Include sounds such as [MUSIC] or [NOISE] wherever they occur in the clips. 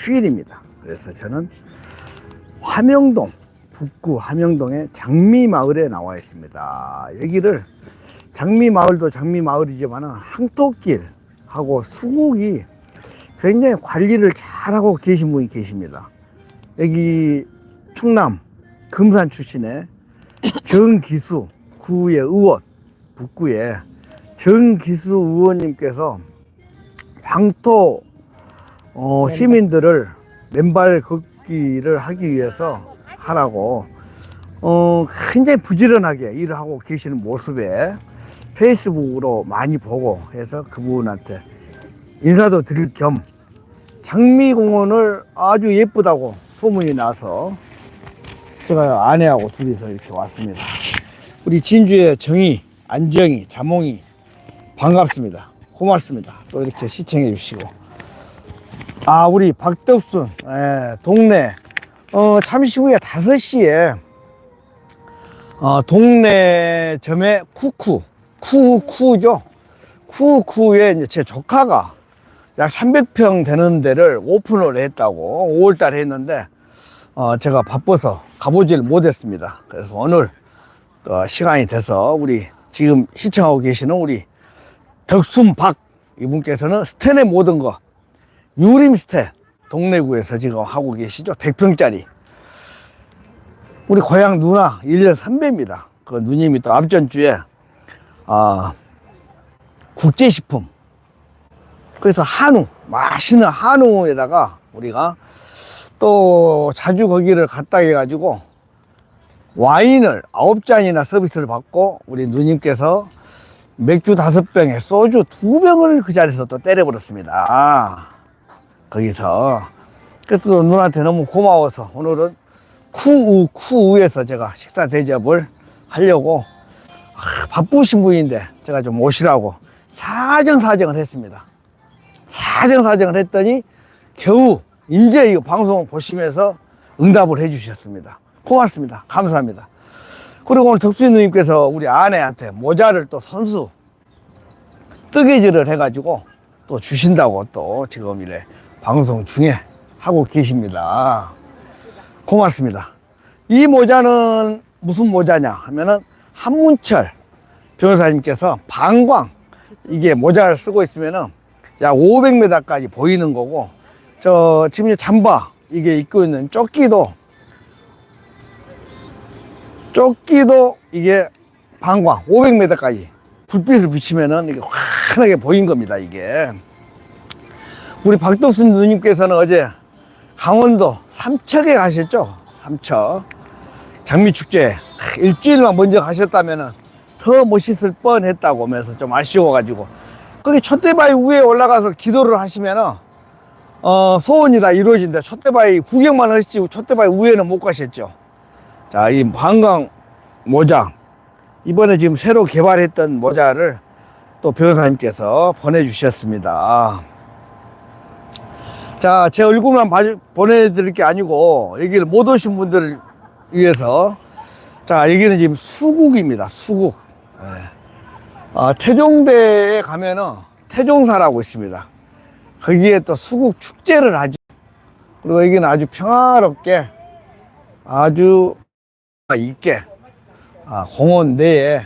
휴일입니다. 그래서 저는 화명동 북구 함영동의 장미마을에 나와 있습니다. 여기를 장미마을도 장미마을이지만 항토길하고 수국이 굉장히 관리를 잘하고 계신 분이 계십니다. 여기 충남 금산 출신의 정기수 구의 의원 북구의 정기수 의원님께서 황토 어, 시민들을 맨발 걷기를 하기 위해서 하라고 어, 굉장히 부지런하게 일을 하고 계시는 모습에 페이스북으로 많이 보고 해서 그분한테 인사도 드릴 겸 장미공원을 아주 예쁘다고 소문이 나서 제가 아내하고 둘이서 이렇게 왔습니다. 우리 진주의 정희, 안정희, 자몽이 반갑습니다. 고맙습니다. 또 이렇게 시청해 주시고. 아, 우리 박덕순, 예, 동네, 어, 잠시 후에 5시에, 어, 동네 점에 쿠쿠, 쿠쿠죠. 쿠쿠에 이제 제 조카가 약 300평 되는 데를 오픈을 했다고 5월달에 했는데, 어, 제가 바빠서 가보질 못했습니다. 그래서 오늘 어, 시간이 돼서 우리 지금 시청하고 계시는 우리 덕순박 이분께서는 스텐의 모든 거 유림 스텐 동래구에서 지금 하고 계시죠? 100평짜리. 우리 고향 누나 1년 선배입니다. 그 누님이 또 앞전주에 아 국제식품. 그래서 한우 맛있는 한우에다가 우리가 또 자주 거기를 갔다 해가지고 와인을 아홉 잔이나 서비스를 받고 우리 누님께서 맥주 다섯 병에 소주 두 병을 그 자리에서 또 때려버렸습니다. 아, 거기서. 그래서 또 누나한테 너무 고마워서 오늘은 쿠우, 쿠우에서 제가 식사 대접을 하려고 아, 바쁘신 분인데 제가 좀 오시라고 사정사정을 했습니다. 사정사정을 했더니 겨우 이제 이 방송 보시면서 응답을 해주셨습니다. 고맙습니다. 감사합니다. 그리고 오늘 덕수인 누님께서 우리 아내한테 모자를 또 선수 뜨개질을 해가지고 또 주신다고 또 지금 이래 방송 중에 하고 계십니다. 고맙습니다. 이 모자는 무슨 모자냐 하면은 한문철 변호사님께서 방광 이게 모자를 쓰고 있으면은 약 500m까지 보이는 거고 저 지금 이 잠바 이게 입고 있는 조끼도 조끼도 이게 방광 500m까지 불빛을 비치면은 이게 환하게 보인 겁니다 이게 우리 박덕순 누님께서는 어제 강원도 삼척에 가셨죠 삼척 장미축제 일주일만 먼저 가셨다면은 더 멋있을 뻔 했다고 하면서 좀 아쉬워가지고 거기 촛대바위 위에 올라가서 기도를 하시면은 어, 소원이 다 이루어진다. 촛대바위 구경만 하시지 촛대바위 위에는 못 가셨죠. 자, 이 방광 모자. 이번에 지금 새로 개발했던 모자를 또 변호사님께서 보내주셨습니다. 자, 제 얼굴만 봐- 보내드릴 게 아니고, 여기를 못 오신 분들을 위해서, 자, 여기는 지금 수국입니다. 수국. 예. 아, 태종대에 가면은 태종사라고 있습니다. 거기에 또 수국 축제를 하죠. 그리고 여기는 아주 평화롭게 아주 있게 아, 공원 내에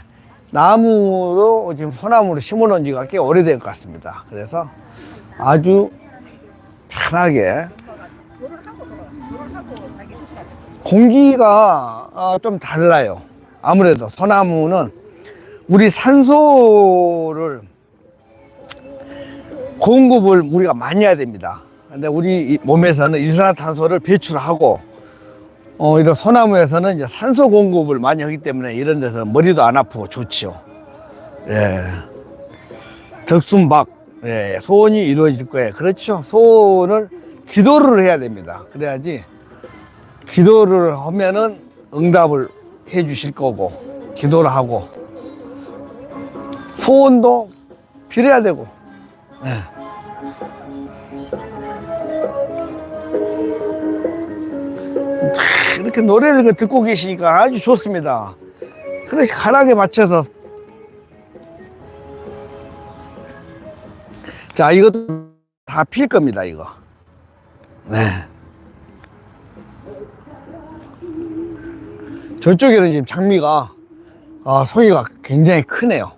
나무로 지금 소나무로 심어 놓은 지가 꽤 오래된 것 같습니다. 그래서 아주 편하게 공기가 어, 좀 달라요. 아무래도 소나무는 우리 산소를 공급을 우리가 많이 해야 됩니다. 근데 우리 이 몸에서는 일산화탄소를 배출하고 어, 이런 소나무에서는 이제 산소 공급을 많이 하기 때문에 이런 데서는 머리도 안 아프고 좋지요. 예. 덕순박, 예, 소원이 이루어질 거예요. 그렇죠. 소원을 기도를 해야 됩니다. 그래야지 기도를 하면은 응답을 해 주실 거고, 기도를 하고, 소원도 빌어야 되고, 예. 참, 이렇게 노래를 듣고 계시니까 아주 좋습니다. 그래서 가락에 맞춰서 자 이것도 다 필 겁니다 이거 네. 저쪽에는 지금 장미가 아, 송이가 굉장히 크네요.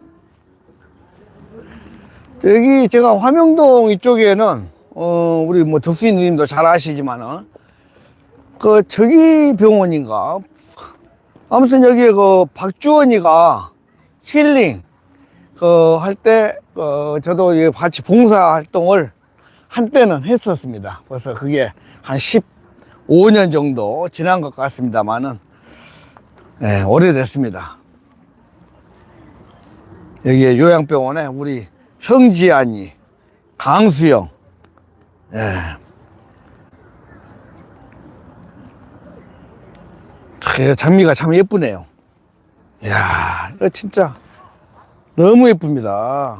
여기 제가 화명동 이쪽에는 어, 우리 뭐 덕수인 누님도 잘 아시지만은 그 저기 병원인가 아무튼 여기 그 박주원이가 힐링 그 할때 어, 저도 이 같이 봉사 활동을 한때는 했었습니다. 벌써 그게 한 15년 정도 지난 것 같습니다만은 예, 오래됐습니다. 여기에 요양병원에 우리 성지안이, 강수영, 예. 그 장미가 참 예쁘네요. 이야, 진짜 너무 예쁩니다.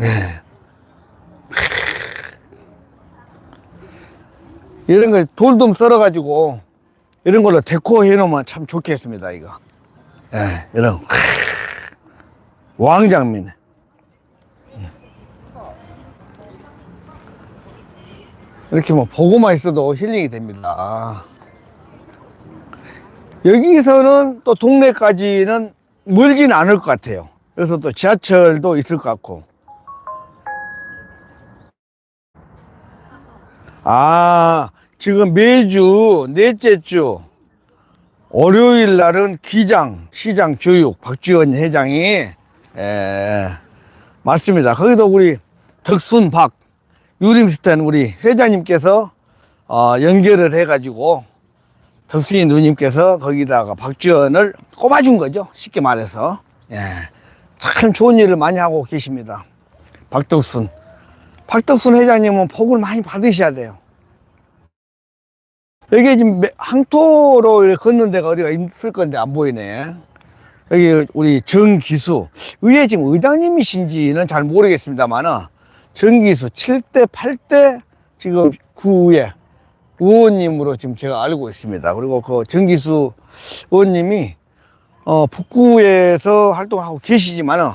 예. 이런 걸 돌돔 썰어가지고 이런 걸로 데코 해 놓으면 참 좋겠습니다, 이거. 예, 이런. 왕장미네. 이렇게 뭐 보고만 있어도 힐링이 됩니다. 여기서는 또 동네까지는 멀진 않을 것 같아요. 그래서 또 지하철도 있을 것 같고. 아, 지금 매주 넷째 주 월요일 날은 기장, 시장 교육 박지원 회장이 에, 맞습니다. 거기도 우리 덕순 박 유림스텐 우리 회장님께서 어, 연결을 해 가지고 덕순이 누님께서 거기다가 박지원을 꼽아준 거죠. 쉽게 말해서. 예. 참 좋은 일을 많이 하고 계십니다. 박덕순. 박덕순 회장님은 복을 많이 받으셔야 돼요. 여기 지금 매- 항토로 걷는 데가 어디가 있을 건데 안 보이네. 여기 우리 정기수. 의회 지금 의장님이신지는 잘 모르겠습니다만은 정기수 7대, 8대 지금 구에 의원님으로 지금 제가 알고 있습니다. 그리고 그 정기수 의원님이 어, 북구에서 활동하고 계시지만은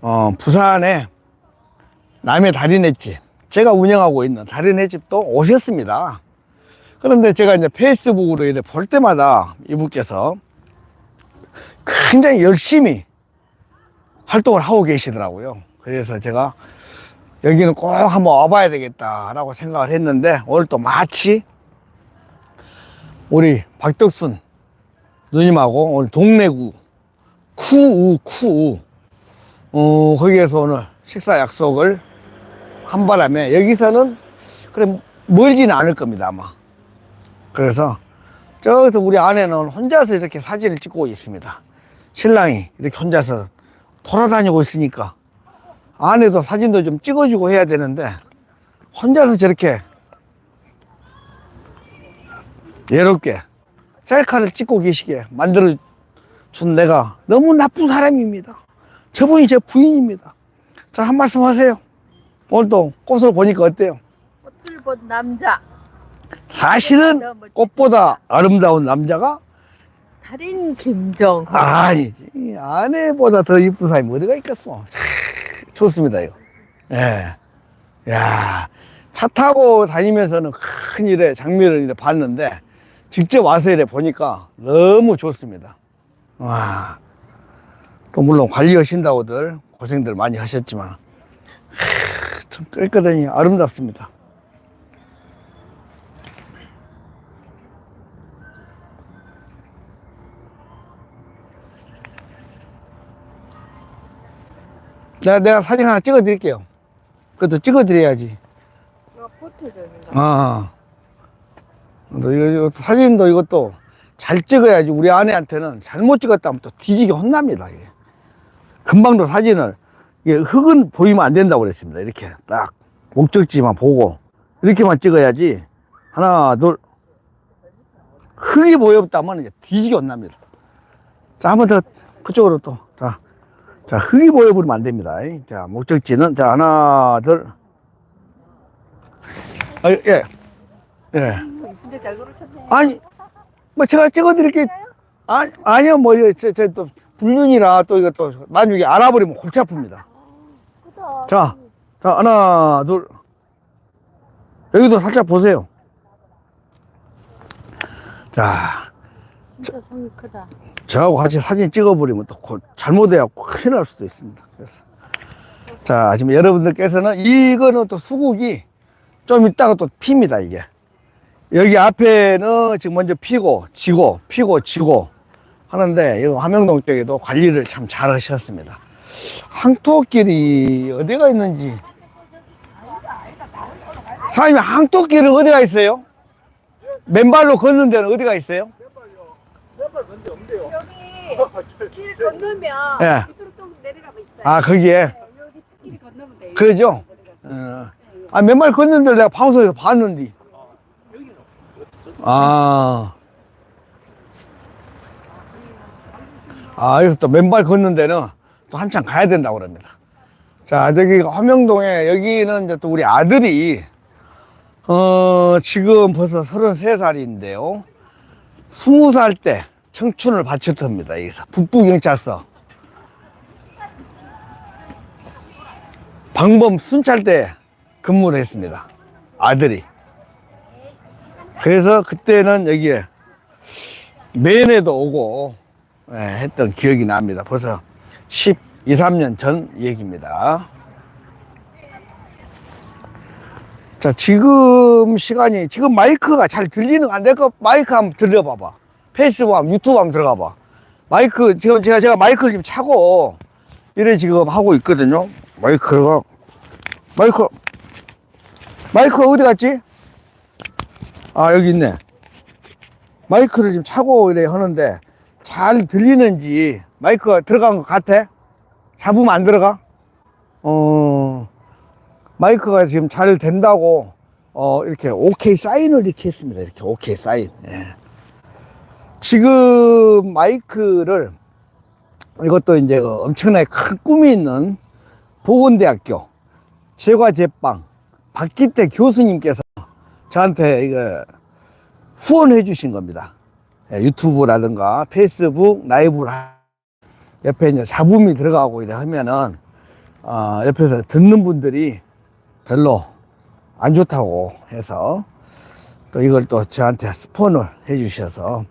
어, 부산에 남의 달인의집 제가 운영하고 있는 달인의집도 오셨습니다. 그런데 제가 이제 페이스북으로 이렇게 볼 때마다 이분께서 굉장히 열심히 활동을 하고 계시더라고요. 그래서 제가 여기는 꼭 한번 와봐야 되겠다라고 생각을 했는데 오늘 또 마치 우리 박덕순 누님하고 오늘 동래구 쿠우 쿠우. 어, 거기에서 오늘 식사 약속을 한 바람에 여기서는 그래 멀지는 않을 겁니다 아마. 그래서 저기서 우리 아내는 혼자서 이렇게 사진을 찍고 있습니다. 신랑이 이렇게 혼자서 돌아다니고 있으니까 아내도 사진도 좀 찍어주고 해야 되는데 혼자서 저렇게 예롭게 셀카를 찍고 계시게 만들어 준 내가 너무 나쁜 사람입니다. 저분이 제 부인입니다. 자, 한 말씀 하세요. 오늘 또 꽃을 보니까 어때요? 꽃을 본 남자 사실은 꽃보다 아름다운 남자가 달인 김정 아니지. 아내보다 더 이쁜 사람이 어디가 있겠어. 참, 좋습니다, 이거. 예. 야, 차 타고 다니면서는 큰 일에 장미를 이렇게 봤는데, 직접 와서 이래 보니까 너무 좋습니다. 와. 또 물론 관리하신다고들 고생들 많이 하셨지만, 하, 참 깨끗하니 아름답습니다. 내가, 내가 사진 하나 찍어 드릴게요. 그것도 찍어 드려야지. 이거 포토존인가 아. 너 이거, 이거 사진도 이것도 잘 찍어야지. 우리 아내한테는 잘못 찍었다면 또 뒤지게 혼납니다. 이게. 금방도 사진을, 이게 흙은 보이면 안 된다고 그랬습니다. 이렇게 딱 목적지만 보고. 이렇게만 찍어야지. 하나, 둘. 흙이 보였다면 이제 뒤지게 혼납니다. 자, 한 번 더 그쪽으로 또. 자. 자, 흙이 보여버리면 안 됩니다. 자, 목적지는, 자, 하나, 둘. 아, 예. 예. 아니, 뭐 제가 찍어드릴게. 아, 아니요, 뭐, 이거 저, 저, 또, 불륜이라 또 이거 또, 만약에 알아버리면 골치 아픕니다. 자, 자, 하나, 둘. 여기도 살짝 보세요. 자, 진짜 성이 크다. 저하고 같이 사진 찍어버리면 또 고- 잘못해갖고 큰일 날 수도 있습니다. 그래서. 자, 지금 여러분들께서는 이거는 또 수국이 좀 있다가 또 핍니다, 이게. 여기 앞에는 지금 먼저 피고, 지고, 피고, 지고 하는데, 여기 화명동 쪽에도 관리를 참 잘 하셨습니다. 항토길이 어디가 있는지. 사장님, 항토길은 어디가 있어요? 맨발로 걷는 데는 어디가 있어요? 여기 길 건너면 예. 밑으로 좀 내려가면 있어요. 아, 거기에. 여기 길 건너면 돼요. 그러죠? 어. 아, 맨발 걷는데 내가 방송에서 봤는데. 아. 아, 여기서 또 맨발 걷는 데는 또 한참 가야 된다고 그럽니다. 자, 저기 화명동에 여기는 이제 또 우리 아들이, 어, 지금 벌써 33살인데요. 20살 때 청춘을 바쳤답니다. 여기서. 북부경찰서. 방범 순찰대 근무를 했습니다. 아들이. 그래서 그때는 여기에 매연에도 오고 예, 했던 기억이 납니다. 벌써 12, 3년 전 얘기입니다. 자, 지금 시간이, 지금 마이크가 잘 들리는, 안될 거, 마이크 한번 들려봐봐. 페이스북 한번, 유튜브 한번 들어가 봐. 마이크, 지금 제가, 제가 마이크를 지금 차고, 이래 지금 하고 있거든요. 마이크가, 마이크, 마이크 어디 갔지? 아, 여기 있네. 마이크를 지금 차고 이래 하는데, 잘 들리는지, 마이크가 들어간 것 같아? 잡으면 안 들어가? 어, 마이크가 지금 잘 된다고, 어, 이렇게 오케이 사인을 이렇게 했습니다. 이렇게 오케이 사인. 예. 지금 마이크를, 이것도 이제 그 엄청나게 큰 꿈이 있는 보건대학교 제과제빵 박기태 교수님께서 저한테 이거 후원해 주신 겁니다. 예, 유튜브라든가 페이스북 라이브를 하- 옆에 이제 잡음이 들어가고 이래 하면은 어, 옆에서 듣는 분들이 별로 안 좋다고 해서 또 이걸 또 저한테 스폰을 해 주셔서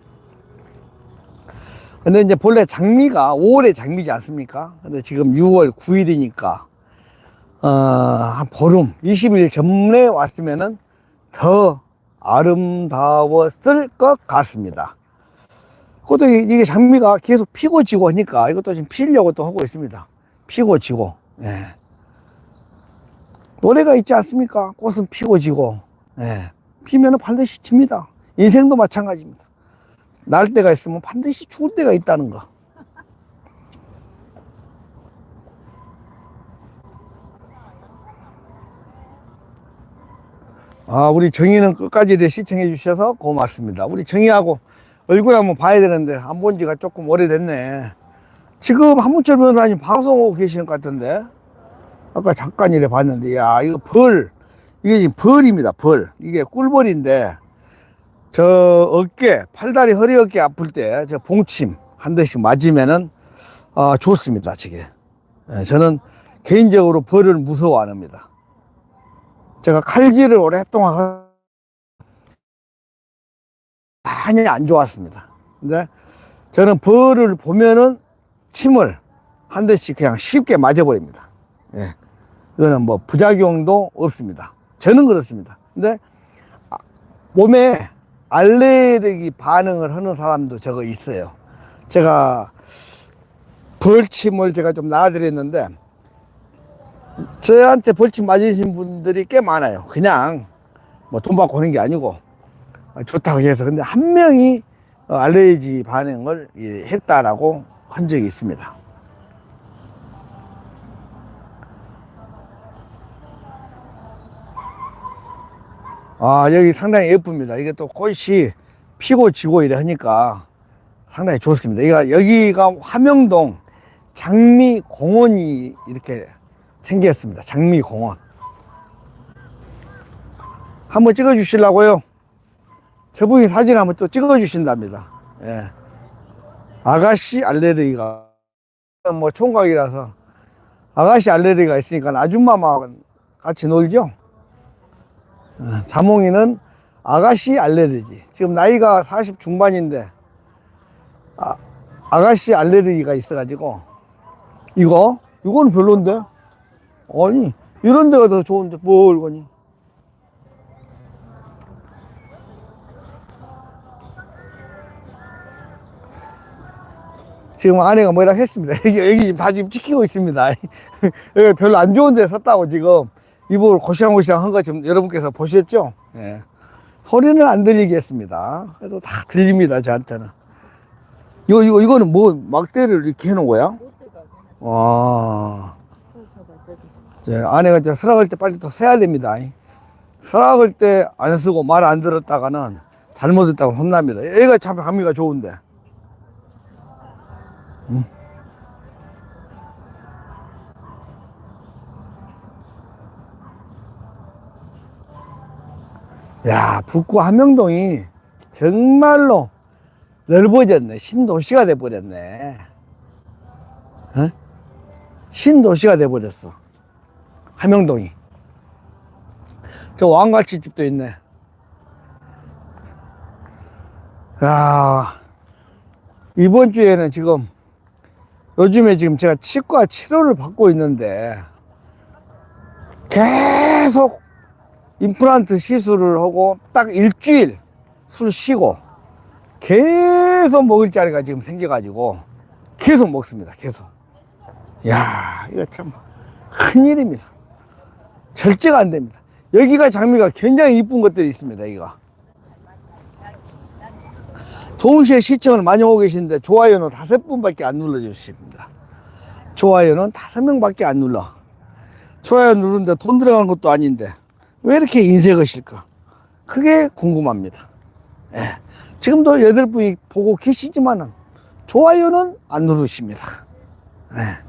근데 이제 본래 장미가 5월에 장미지 않습니까? 근데 지금 6월 9일이니까 어, 한 보름 20일 전에 왔으면은 더 아름다웠을 것 같습니다. 그것도 이- 이게 장미가 계속 피고 지고 하니까 이것도 지금 피려고 또 하고 있습니다. 피고 지고. 예. 노래가 있지 않습니까? 꽃은 피고 지고. 예. 피면은 반드시 집니다. 인생도 마찬가지입니다. 날 때가 있으면 반드시 죽을 때가 있다는 거. 아, 우리 정희는 끝까지 시청해 주셔서 고맙습니다. 우리 정희하고 얼굴 한번 봐야 되는데 안 본 지가 조금 오래됐네. 지금 한문철 변호사님 방송하고 계시는 것 같은데 아까 잠깐 이래 봤는데 야 이거 벌 이게 지금 벌입니다 벌 이게 꿀벌인데 저 어깨 팔다리 허리 어깨 아플 때 저 봉침 한 대씩 맞으면은 아 좋습니다 저게 예, 저는 개인적으로 벌을 무서워 안 합니다 제가 칼질을 오랫동안 하- 많이 안 좋았습니다 근데 저는 벌을 보면은 침을 한 대씩 그냥 쉽게 맞아버립니다. 예. 이거는 뭐 부작용도 없습니다. 저는 그렇습니다. 근데 아, 몸에 알레르기 반응을 하는 사람도 저거 있어요. 제가 벌침을 제가 좀 놔드렸는데 저한테 벌침 맞으신 분들이 꽤 많아요. 그냥 뭐 돈 받고 하는 게 아니고 좋다고 해서 근데 한 명이 어, 알레르기 반응을 예, 했다라고 한 적이 있습니다. 아, 여기 상당히 예쁩니다. 이게 또 꽃이 피고 지고 이래 하니까 상당히 좋습니다. 여기가, 여기가 화명동 장미공원이 이렇게 생겼습니다. 장미공원. 한번 찍어 주시려고요. 저분이 사진 한번 또 찍어 주신답니다. 예. 아가씨 알레르기가 뭐 총각이라서 아가씨 알레르기가 있으니까 아줌마만 같이 놀죠. 어, 자몽이는 아가씨 알레르기. 지금 나이가 40 중반인데, 아, 아가씨 알레르기가 있어 가지고, 이거? 이거는 별론데? 아니, 이런 데가 더 좋은데, 뭘 거니? 지금 아내가 뭐라 했습니다. [LAUGHS] 여기, 여기 다 지금 지키고 있습니다. [LAUGHS] 여기 별로 안 좋은 데 섰다고 지금 이불 고시랑고시랑 한 거 지금 여러분께서 보셨죠? 예. 소리는 안 들리게 했습니다. 그래도 다 들립니다, 저한테는. 이거, 이거, 이거는 뭐, 막대를 이렇게 해놓은 거야? 와. 제 아내가 이제 수락할 때 빨리 또 세야 됩니다. 수락할 때 안 쓰고 말 안 들었다가는 잘못했다고 혼납니다. 얘가 참 감미가 좋은데. 응? 야, 북구 함명동이 정말로 넓어졌네. 신도시가 돼버렸네. 어? 신도시가 돼버렸어. 함영동이. 저 왕갈치 집도 있네. 야, 이번 주에는 지금, 요즘에 지금 제가 치과 치료를 받고 있는데, 계속 임플란트 시술을 하고 딱 일주일 술 쉬고, 계속 먹을 자리가 지금 생겨가지고, 계속 먹습니다. 계속. 야, 이거 참 큰일입니다. 절제가 안 됩니다. 여기가 장미가 굉장히 이쁜 것들이 있습니다, 이거. 동시에 시청을 많이 오고 계시는데 좋아요는 다섯 분밖에 안 눌러주십니다. 좋아요는 다섯 명밖에 안 눌러. 좋아요 누르는데 돈 들어가는 것도 아닌데 왜 이렇게 인색하실까? 그게 궁금합니다. 예. 지금도 여덟 분이 보고 계시지만은 좋아요는 안 누르십니다. 예.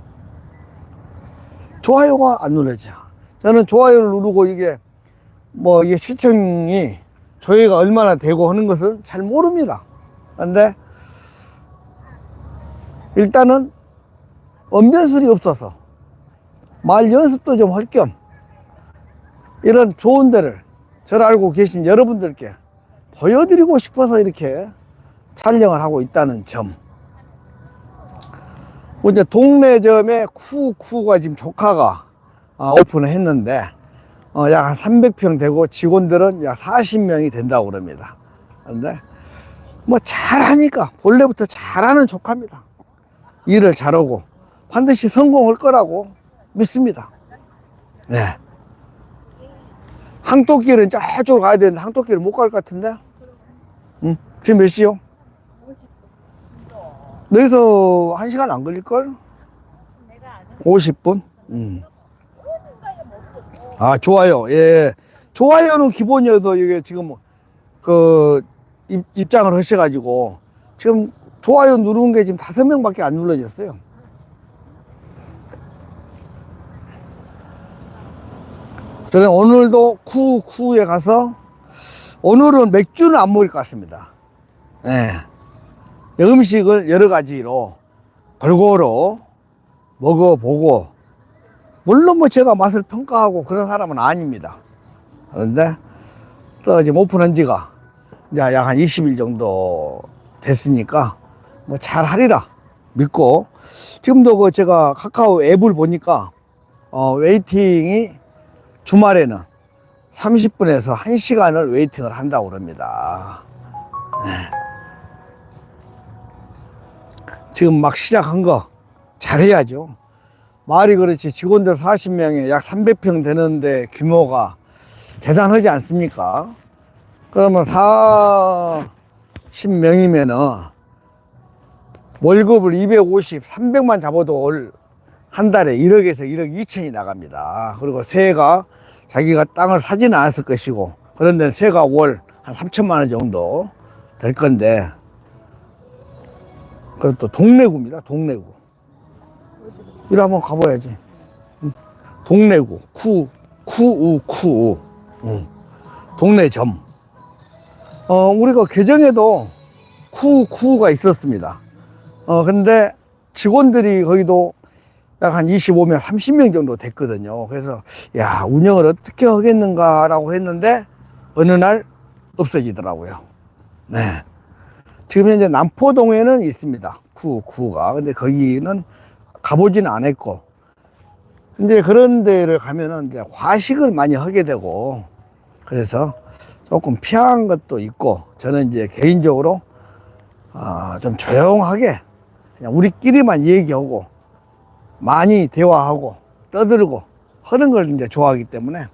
좋아요가 안 눌러져. 저는 좋아요를 누르고 이게 뭐 이게 시청이 조회가 얼마나 되고 하는 것은 잘 모릅니다. 근데 일단은 언변술이 없어서 말 연습도 좀 할 겸 이런 좋은 데를 저를 알고 계신 여러분들께 보여드리고 싶어서 이렇게 촬영을 하고 있다는 점. 이제 동네점에 쿠쿠가 지금 조카가 아, 오픈을 했는데 어, 약한 300평 되고 직원들은 약 40명이 된다고 그럽니다. 그런데 뭐 잘하니까 본래부터 잘하는 조카입니다. 일을 잘하고 반드시 성공할 거라고 믿습니다. 네. 항토길은 저쪽으로 가야 되는데 항토길을 못갈 것 같은데? 응? 지금 몇 시요? 여기서 한 시간 안 걸릴걸? 내가 아는 50분? 음. 아, 좋아요. 예. 좋아요는 기본이어서 이게 지금 그 입, 입장을 하셔가지고 지금 좋아요 누른 게 지금 다섯 명 밖에 안 눌러졌어요. 저는 오늘도 쿠쿠에 가서 오늘은 맥주는 안 먹을 것 같습니다. 예. 음식을 여러 가지로 골고루 먹어보고 물론 뭐 제가 맛을 평가하고 그런 사람은 아닙니다. 그런데 또 지금 오픈한 지가 이제 약한 20일 정도 됐으니까 뭐 잘 하리라 믿고 지금도 그 제가 카카오 앱을 보니까 어 웨이팅이 주말에는 30분에서 1시간을 웨이팅을 한다고 그럽니다. 네. 지금 막 시작한 거 잘해야죠. 말이 그렇지 직원들 40명에 약 300평 되는데 규모가 대단하지 않습니까? 그러면 40명이면은 월급을 250, 300만 잡아도 올, 한 달에 1억에서 1억 2천이 나갑니다. 그리고 세가 자기가 땅을 사지는 않았을 것이고, 그런데 세가 월 한 3천만 원 정도 될 건데, 그것도 동래구입니다. 동래구. 이리 한번 가봐야지. 응. 동래구. 쿠, 쿠우, 쿠우. 응. 동래점. 어, 우리가 개정에도 쿠, 쿠가 있었습니다. 어, 근데 직원들이 거기도 약 한 25명, 30명 정도 됐거든요. 그래서, 야, 운영을 어떻게 하겠는가라고 했는데, 어느 날 없어지더라고요. 네. 지금 현재 남포동에는 있습니다. 구, 구가. 근데 거기는 가보지는 않았고. 이제 그런 데를 가면은 이제 과식을 많이 하게 되고, 그래서 조금 피한 것도 있고, 저는 이제 개인적으로, 어, 좀 조용하게, 그냥 우리끼리만 얘기하고, 많이 대화하고, 떠들고, 하는 걸 이제 좋아하기 때문에,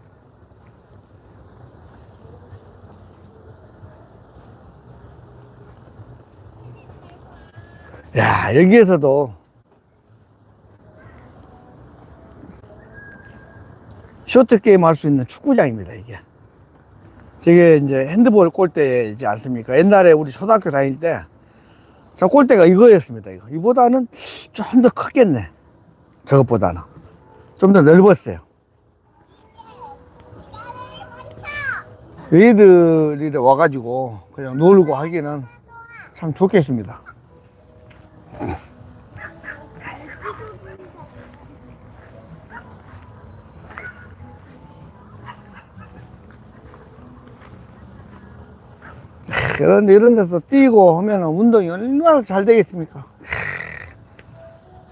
야, 여기에서도 쇼트 게임 할 수 있는 축구장입니다, 이게. 저게 이제 핸드볼 골대이지 않습니까? 옛날에 우리 초등학교 다닐 때, 저 골대가 이거였습니다, 이거. 이보다는 좀 더 크겠네. 저것보다는. 좀 더 넓었어요. 얘들이 와가지고 그냥 놀고 하기는 참 좋겠습니다. 그런데 이런 데서 뛰고 하면 운동이 얼마나 잘 되겠습니까?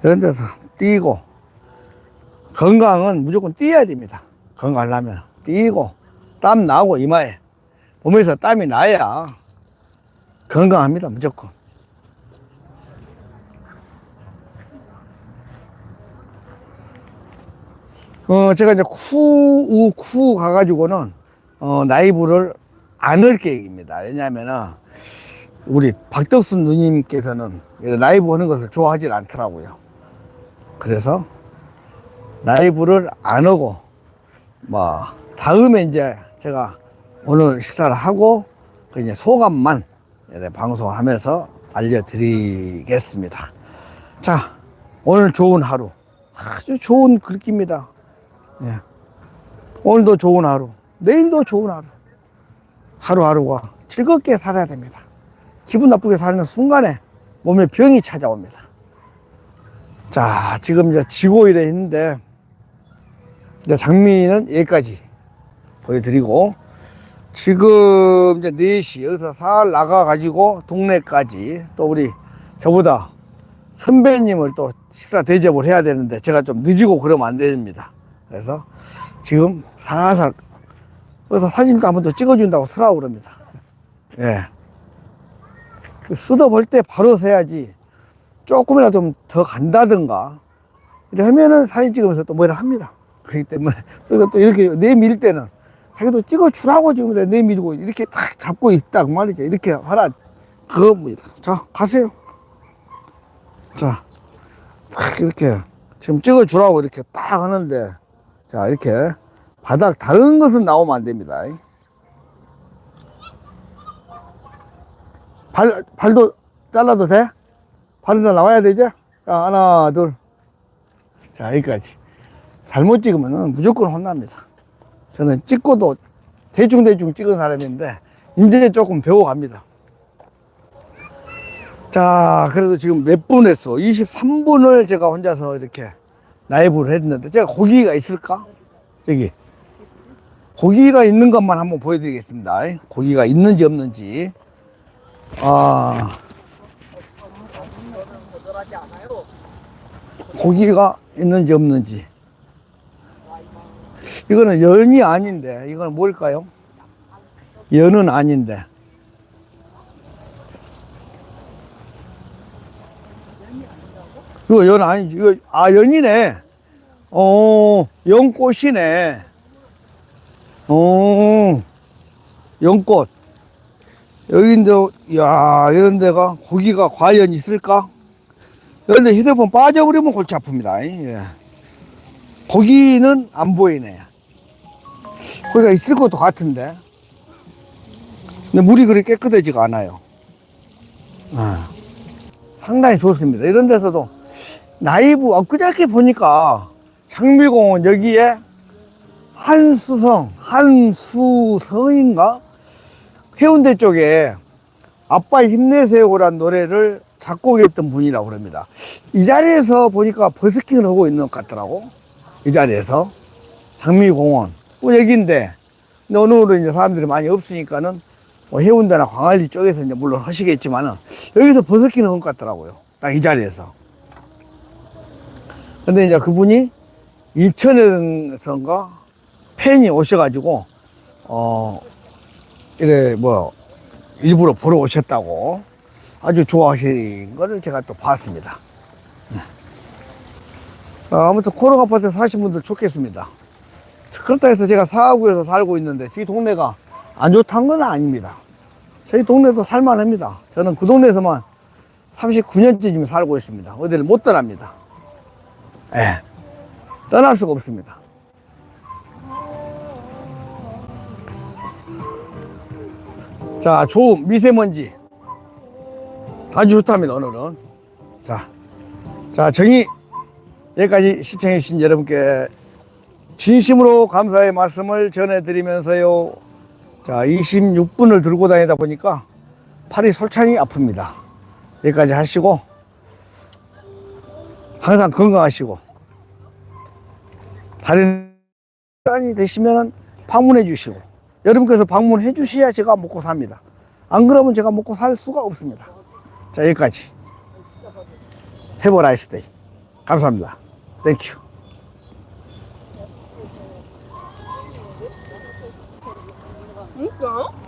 이런 데서 뛰고 건강은 무조건 뛰어야 됩니다. 건강하려면 뛰고 땀 나고 이마에 몸에서 땀이 나야 건강합니다. 무조건. 어, 제가 이제 쿠, 우, 쿠 가가지고는, 어, 나이브를 안 할 계획입니다. 왜냐면은, 우리 박덕순 누님께서는 라이브 하는 것을 좋아하지 않더라고요. 그래서, 라이브를 안 하고, 뭐, 다음에 이제 제가 오늘 식사를 하고, 그 이제 소감만 이렇게 방송을 하면서 알려드리겠습니다. 자, 오늘 좋은 하루. 아주 좋은 글귀입니다. 예. 오늘도 좋은 하루, 내일도 좋은 하루. 하루하루가 즐겁게 살아야 됩니다. 기분 나쁘게 사는 순간에 몸에 병이 찾아옵니다. 자, 지금 이제 지고 이래 있는데, 이제 장미는 여기까지 보여드리고, 지금 이제 4시, 여기서 살 나가가지고 동네까지 또 우리 저보다 선배님을 또 식사 대접을 해야 되는데 제가 좀 늦고 그러면 안 됩니다. 그래서 지금 살살 그래서 사진도 한번 더 찍어준다고 쓰라고 그럽니다. 예. 쓰다 볼때 바로 서야지 조금이라도 좀 더 간다든가 이렇게 하면은 사진 찍으면서 또 뭐라 합니다. 그렇기 때문에 또 이것도 이렇게 내밀 때는 자기도 찍어주라고 지금 내밀고 이렇게 딱 잡고 있다 그 말이죠. 이렇게 하라 그겁니다. 자 가세요. 자, 딱 이렇게 지금 찍어주라고 이렇게 딱 하는데 자 이렇게 바닥 다른 것은 나오면 안 됩니다. 발, 발도 잘라도 돼? 발은 다 나와야 되죠? 자, 하나, 둘. 자, 여기까지. 잘못 찍으면 무조건 혼납니다. 저는 찍고도 대충대충 찍은 사람인데, 이제 조금 배워갑니다. 자, 그래도 지금 몇 분 했어? 23분을 제가 혼자서 이렇게 라이브를 했는데, 제가 고기가 있을까? 저기. 고기가 있는 것만 한번 보여드리겠습니다. 고기가 있는지 없는지. 아. 고기가 있는지 없는지. 이거는 연이 아닌데, 이건 뭘까요? 연은 아닌데. 이거 연 아니지. 이거, 아, 연이네. 어, 연꽃이네. 어, 연꽃. 여기인데, 야 이런 데가 고기가 과연 있을까? 그런데 휴대폰 빠져버리면 골치 아픕니다. 예. 고기는 안 보이네. 고기가 있을 것도 같은데. 근데 물이 그리 깨끗하지가 않아요. 아, 상당히 좋습니다. 이런 데서도 나이브 엊그저께 보니까 장미공원 여기에 한수성, 한수성인가? 해운대 쪽에 아빠 힘내세요란 노래를 작곡했던 분이라고 그럽니다. 이 자리에서 보니까 버스킹을 하고 있는 것 같더라고. 이 자리에서. 장미공원. 또 여기인데, 근데 오늘은 이제 사람들이 많이 없으니까는 뭐 해운대나 광안리 쪽에서 이제 물론 하시겠지만은 여기서 버섯기는 것 같더라고요. 딱 이 자리에서. 근데 이제 그분이 인천에서인가 팬이 오셔가지고 어 이래 뭐 일부러 보러 오셨다고 아주 좋아하신 거를 제가 또 봤습니다. 네. 어, 아무튼 코로나 아파트 사신 분들 좋겠습니다. 그렇다 해서 제가 사하구에서 살고 있는데 저희 동네가 안 좋다는 건 아닙니다. 저희 동네도 살만합니다. 저는 그 동네에서만 39년째 지금 살고 있습니다. 어디를 못 떠납니다. 예. 떠날 수가 없습니다. 자, 좋음, 미세먼지. 아주 좋답니다, 오늘은. 자, 자, 정의. 여기까지 시청해주신 여러분께 진심으로 감사의 말씀을 전해드리면서요. 자, 26분을 들고 다니다 보니까 팔이 솔찬히 아픕니다. 여기까지 하시고, 항상 건강하시고, 다른 시간이 되시면 방문해 주시고, 여러분께서 방문해 주셔야 제가 먹고 삽니다. 안 그러면 제가 먹고 살 수가 없습니다. 자, 여기까지. 해보 라이스 데이. 감사합니다. 땡큐. 응?